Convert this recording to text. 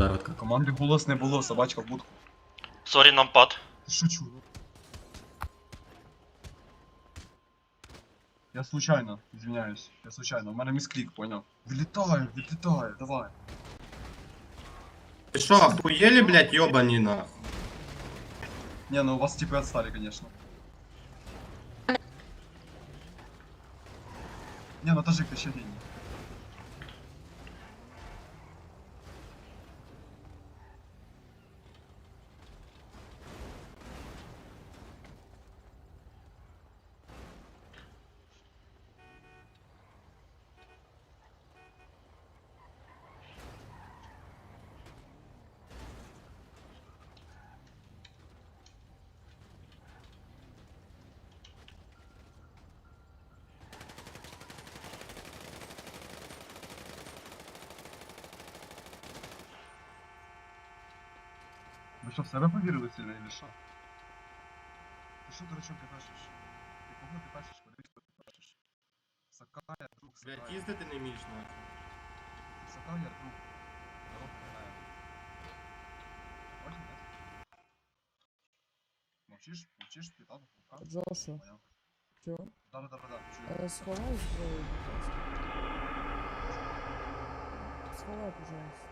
удар відкат. Команди голос не було, собачка в будку. Сорі, нам пад. Шучу. Я случайно, извиняюсь. Я случайно. У мене місклік, поняв. Вилітає, вилітає, давай. Ти що, охуєлі, блядь, йобані нахуй? Не, ну у вас типы отстали, конечно. Не, ну таджик, ты еще гений. Ви що, в себе повірили сильно или що? Ти що, дурачок, ти пашеш? Ти кого ти пашеш? Подивись, кого ти пашеш. Сакая, друг, Блядь, Сакая. їздити не вмієш нахуй. Сакая, друг. Народ Сакая. Понял, нет? Мовчиш? Мовчиш? Питав? Рука? Джошу, Понял. чого? Да-да-да-да, чую. Е, Сховай зброю, будь ласка. Сховай, пожалуйста.